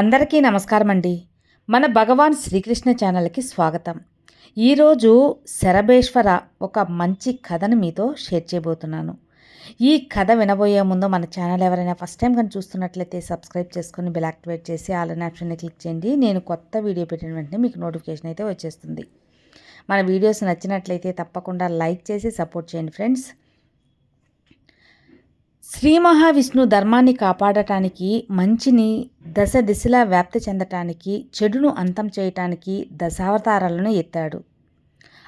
అందరికీ నమస్కారం అండి మన భగవాన్ శ్రీకృష్ణ ఛానల్కి స్వాగతం. ఈరోజు శరభేశ్వర ఒక మంచి కథను మీతో షేర్ చేయబోతున్నాను. ఈ కథ వినబోయే ముందు మన ఛానల్ ఎవరైనా ఫస్ట్ టైం కానీ చూస్తున్నట్లయితే సబ్స్క్రైబ్ చేసుకొని బిల్ యాక్టివేట్ చేసి ఆలన్ ఆప్షన్ని క్లిక్ చేయండి. నేను కొత్త వీడియో పెట్టిన వెంటనే మీకు నోటిఫికేషన్ అయితే వచ్చేస్తుంది. మన వీడియోస్ నచ్చినట్లయితే తప్పకుండా లైక్ చేసి సపోర్ట్ చేయండి ఫ్రెండ్స్. శ్రీ మహావిష్ణు ధర్మాన్ని కాపాడటానికి మంచిని దశ దిశలా వ్యాప్తి చెందటానికి చెడును అంతం చేయటానికి దశావతారాలను ఎత్తాడు.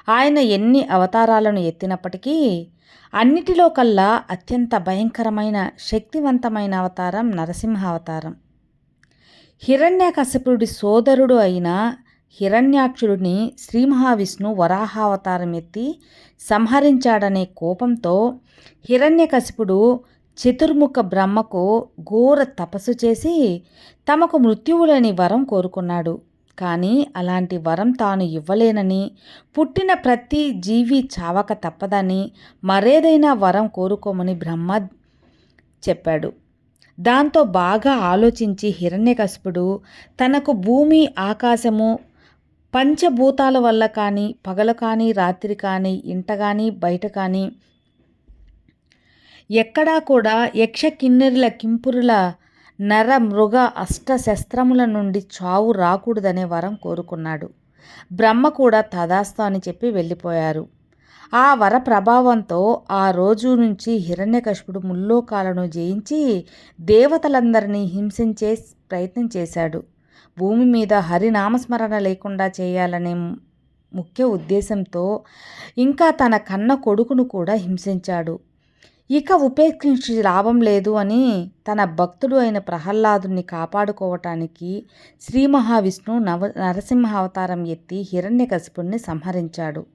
ఆయన ఎన్ని అవతారాలను ఎత్తినప్పటికీ అన్నిటిలో కల్లా అత్యంత భయంకరమైన శక్తివంతమైన అవతారం నరసింహ అవతారం హిరణ్యకశపుడి సోదరుడు అయిన హిరణ్యాక్షుడిని శ్రీ మహావిష్ణు వరాహావతారం ఎత్తి సంహరించాడనే కోపంతో హిరణ్యకశిపుడు చతుర్ముఖ బ్రహ్మకు ఘోర తపస్సు చేసి తమకు మృత్యువులేని వరం కోరుకున్నాడు. కానీ అలాంటి వరం తాను ఇవ్వలేనని పుట్టిన ప్రతి జీవి చావక తప్పదని మరేదైనా వరం కోరుకోమని బ్రహ్మ చెప్పాడు. దాంతో బాగా ఆలోచించి హిరణ్యకశిపుడు తనకు భూమి ఆకాశము పంచభూతాల వల్ల కానీ పగలు కానీ రాత్రి కానీ ఇంట కానీ బయట కానీ ఎక్కడా కూడా యక్ష కిన్నెరుల కింపురుల నర మృగ అష్టశస్త్రముల నుండి చావు రాకూడదనే వరం కోరుకున్నాడు. బ్రహ్మ కూడా తదాస్తు అని చెప్పి వెళ్ళిపోయారు. ఆ వర ప్రభావంతో ఆ రోజు నుంచి హిరణ్యకశిపుడు ముల్లోకాలను జయించి దేవతలందరినీ హింసించే ప్రయత్నం చేశాడు. భూమి మీద హరినామస్మరణ లేకుండా చేయాలనే ముఖ్య ఉద్దేశంతో ఇంకా తన కన్న కొడుకును కూడా హింసించాడు. ఇక ఉపేక్షించి లాభం లేదు అని తన భక్తుడు అయిన ప్రహ్లాదుని కాపాడుకోవటానికి శ్రీ మహావిష్ణువు నవ నరసింహ అవతారం ఎత్తి హిరణ్యకశిపుణ్ణి సంహరించాడు.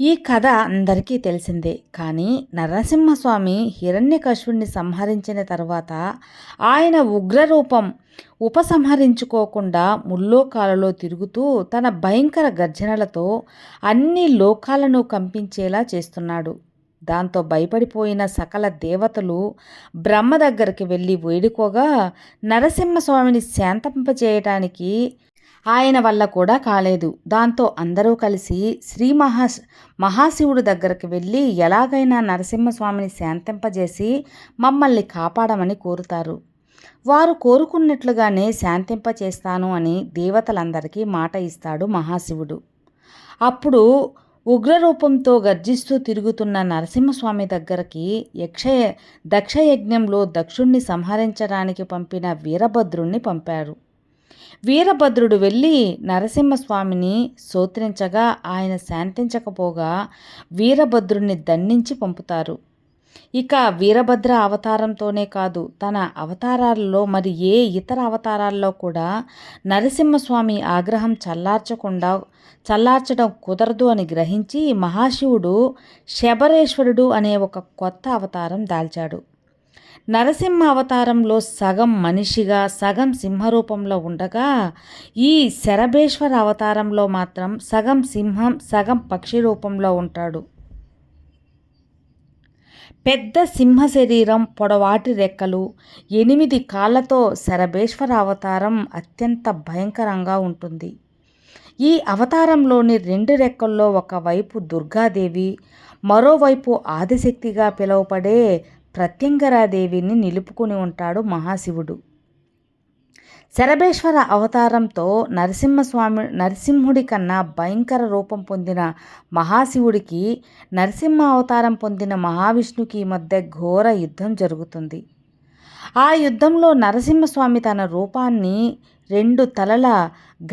ఈ కథ అందరికీ తెలిసిందే కానీ నరసింహస్వామి హిరణ్యకశుడిని సంహరించిన తర్వాత ఆయన ఉగ్రరూపం ఉపసంహరించుకోకుండా ముల్లోకాలలో తిరుగుతూ తన భయంకర గర్జనలతో అన్ని లోకాలను కంపించేలా చేస్తున్నాడు. దాంతో భయపడిపోయిన సకల దేవతలు బ్రహ్మ దగ్గరికి వెళ్ళి వేడుకోగా నరసింహస్వామిని శాంతింపజేయటానికి ఆయన వల్ల కూడా కాలేదు. దాంతో అందరూ కలిసి శ్రీ మహా మహాశివుడు దగ్గరికి వెళ్ళి ఎలాగైనా నరసింహస్వామిని శాంతింపజేసి మమ్మల్ని కాపాడమని కోరుతారు. వారు కోరుకున్నట్లుగానే శాంతింప చేస్తాను అని దేవతలందరికీ మాట ఇస్తాడు మహాశివుడు. అప్పుడు ఉగ్రరూపంతో గర్జిస్తూ తిరుగుతున్న నరసింహస్వామి దగ్గరికి యక్ష దక్షయజ్ఞంలో దక్షుణ్ణి సంహరించడానికి పంపిన వీరభద్రుణ్ణి పంపారు. వీరభద్రుడు వెళ్ళి నరసింహస్వామిని సోత్రించగా ఆయన శాంతించకపోగా వీరభద్రుణ్ణి దండించి పంపుతారు. ఇక వీరభద్ర అవతారంతోనే కాదు తన అవతారాల్లో మరి ఏ ఇతర అవతారాల్లో కూడా నరసింహస్వామి ఆగ్రహం చల్లార్చకుండా చల్లార్చడం కుదరదు అని గ్రహించి మహాశివుడు శబరేశ్వరుడు అనే ఒక కొత్త అవతారం దాల్చాడు. నరసింహ అవతారంలో సగం మనిషిగా సగం సింహరూపంలో ఉండగా ఈ శరభేశ్వర అవతారంలో మాత్రం సగం సింహం సగం పక్షి రూపంలో ఉంటాడు. పెద్ద సింహ శరీరం పొడవాటి రెక్కలు ఎనిమిది కాళ్ళతో శరభేశ్వర అవతారం అత్యంత భయంకరంగా ఉంటుంది. ఈ అవతారంలోని రెండు రెక్కల్లో ఒకవైపు దుర్గాదేవి మరోవైపు ఆదిశక్తిగా పిలువపడే ప్రత్యంగరాదేవిని నిలుపుకుని ఉంటాడు మహాశివుడు. శరభేశ్వర అవతారంతో నరసింహస్వామి నరసింహుడి కన్నా భయంకర రూపం పొందిన మహాశివుడికి నరసింహ అవతారం పొందిన మహావిష్ణుకి మధ్య ఘోర యుద్ధం జరుగుతుంది. ఆ యుద్ధంలో నరసింహస్వామి తన రూపాన్ని రెండు తలల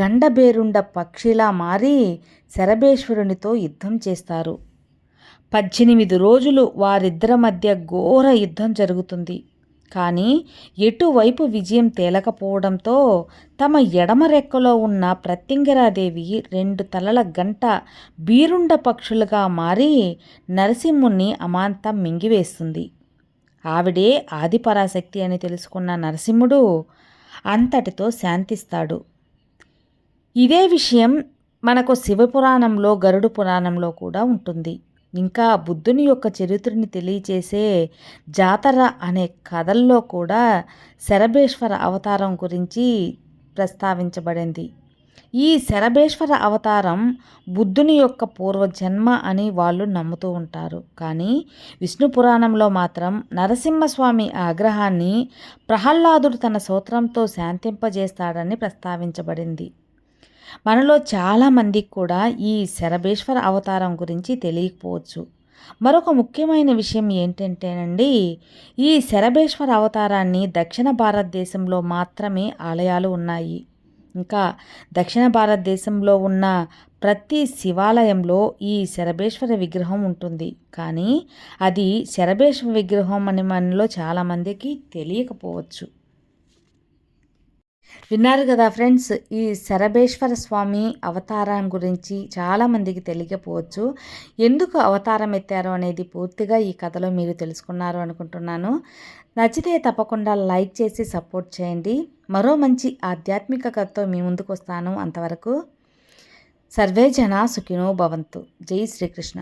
గండబేరుండ పక్షిలా మారి శరభేశ్వరునితో యుద్ధం చేస్తారు. పద్దెనిమిది రోజులు వారిద్దరి మధ్య ఘోర యుద్ధం జరుగుతుంది. కానీ ఎటువైపు విజయం తేలకపోవడంతో తమ ఎడమ రెక్కలో ఉన్న ప్రత్యంగరాదేవి రెండు తలల గంట బీరుండ పక్షులుగా మారి నరసింహుణ్ణి అమాంతం మింగివేస్తుంది. ఆవిడే ఆదిపరాశక్తి అని తెలుసుకున్న నరసింహుడు అంతటితో శాంతిస్తాడు. ఇదే విషయం మనకు శివపురాణంలో గరుడు పురాణంలో కూడా ఉంటుంది. ఇంకా బుద్ధుని యొక్క చరిత్రని తెలియచేసే జాతర అనే కథల్లో కూడా శరభేశ్వర అవతారం గురించి ప్రస్తావించబడింది. ఈ శరభేశ్వర అవతారం బుద్ధుని యొక్క పూర్వజన్మ అని వాళ్ళు నమ్ముతూ ఉంటారు. కానీ విష్ణు పురాణంలో మాత్రం నరసింహస్వామి ఆగ్రహాన్ని ప్రహ్లాదుడు తన సూత్రంతో శాంతింపజేస్తాడని ప్రస్తావించబడింది. మనలో చాలామందికి కూడా ఈ శరభేశ్వర అవతారం గురించి తెలియకపోవచ్చు. మరొక ముఖ్యమైన విషయం ఏంటంటేనండి ఈ శరభేశ్వర అవతారాన్ని దక్షిణ భారతదేశంలో మాత్రమే ఆలయాలు ఉన్నాయి. ఇంకా దక్షిణ భారతదేశంలో ఉన్న ప్రతి శివాలయంలో ఈ శరభేశ్వర విగ్రహం ఉంటుంది. కానీ అది శరభేశ్వర విగ్రహం అని మనలో చాలామందికి తెలియకపోవచ్చు. విన్నారు కదా ఫ్రెండ్స్ ఈ శరభేశ్వర స్వామి అవతారం గురించి చాలామందికి తెలియకపోవచ్చు. ఎందుకు అవతారం ఎత్తారు అనేది పూర్తిగా ఈ కథలో మీరు తెలుసుకున్నారు అనుకుంటున్నాను. నచ్చితే తప్పకుండా లైక్ చేసి సపోర్ట్ చేయండి. మరో మంచి ఆధ్యాత్మిక కథతో మీ ముందుకు వస్తాను అంతవరకు. సర్వే జన సుఖినో భవంతు. జై శ్రీకృష్ణ.